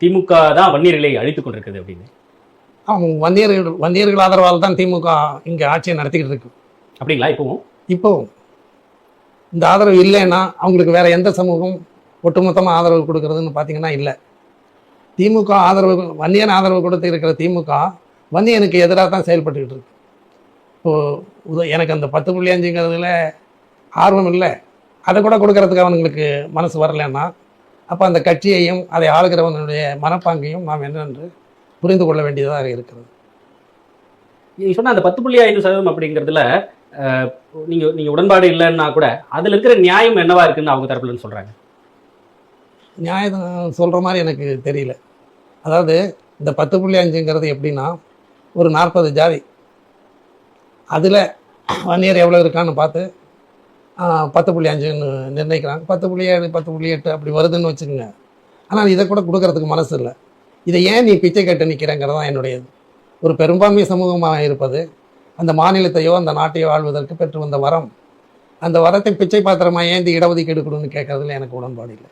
திமுக தான் வன்னியர்களை அழித்துக் கொண்டிருக்குது அப்படின்னு. அவங்க வன்னியர்கள் வன்னியர்கள் ஆதரவால் தான் திமுக இங்கே ஆட்சியை நடத்திக்கிட்டு இருக்கு. அப்படிங்களா இப்பவும்? இப்போ இந்த ஆதரவு இல்லைன்னா அவங்களுக்கு வேற எந்த சமூகம் ஒட்டுமொத்தமாக ஆதரவு கொடுக்கறதுன்னு பார்த்தீங்கன்னா இல்லை. திமுக ஆதரவு வன்னியன் ஆதரவு கொடுத்து இருக்கிற திமுக வன்னியனுக்கு எதிராக தான் செயல்பட்டுக்கிட்டு இருக்கு. இப்போ உத எனக்கு அந்த பத்து புள்ளி அஞ்சுங்கிறதுல ஆர்வம் இல்லை. அதை கூட கொடுக்கறதுக்கு அவனுங்களுக்கு மனசு வரலைன்னா அப்போ அந்த கட்சியையும் அதை ஆளுகிறவனுடைய மனப்பாங்கையும் நாம் என்னென்று புரிந்து கொள்ள வேண்டியதாக இருக்கிறது. நீங்க சொன்ன அந்த பத்து புள்ளி ஐந்து சதவீதம் அப்படிங்கிறதுல அஹ், நீங்க நீங்க உடன்பாடு இல்லைன்னா கூட அதுல இருக்கிற நியாயம் என்னவா இருக்குன்னு அவங்க தரப்புல இருந்து சொல்றாங்க. நியாயம் சொல்கிற மாதிரி எனக்கு தெரியல. அதாவது இந்த பத்து புள்ளி அஞ்சுங்கிறது எப்படின்னா ஒரு நாற்பது ஜாதி. அதில் வன்னியர் எவ்வளோ இருக்கான்னு பார்த்து பத்து புள்ளி அஞ்சுன்னு நிர்ணயிக்கிறாங்க. பத்து புள்ளி ஏழு பத்து புள்ளி எட்டு அப்படி வருதுன்னு வச்சுக்கோங்க. ஆனால் இதை கூட கொடுக்கறதுக்கு மனசு இல்லை. இதை ஏன் நீ பிச்சை கட்டு நிற்கிறேங்கிறது தான் என்னுடையது. ஒரு பெரும்பான்மை சமூகமாக இருப்பது அந்த மாநிலத்தையோ அந்த நாட்டையோ ஆள்வதற்கு பெற்று வந்த வரம். அந்த வரத்தை பிச்சை பாத்திரமாக ஏந்தி இடஒதுக்கீடு கொடுன்னு கேட்கறதுல எனக்கு உடன்பாடு இல்லை.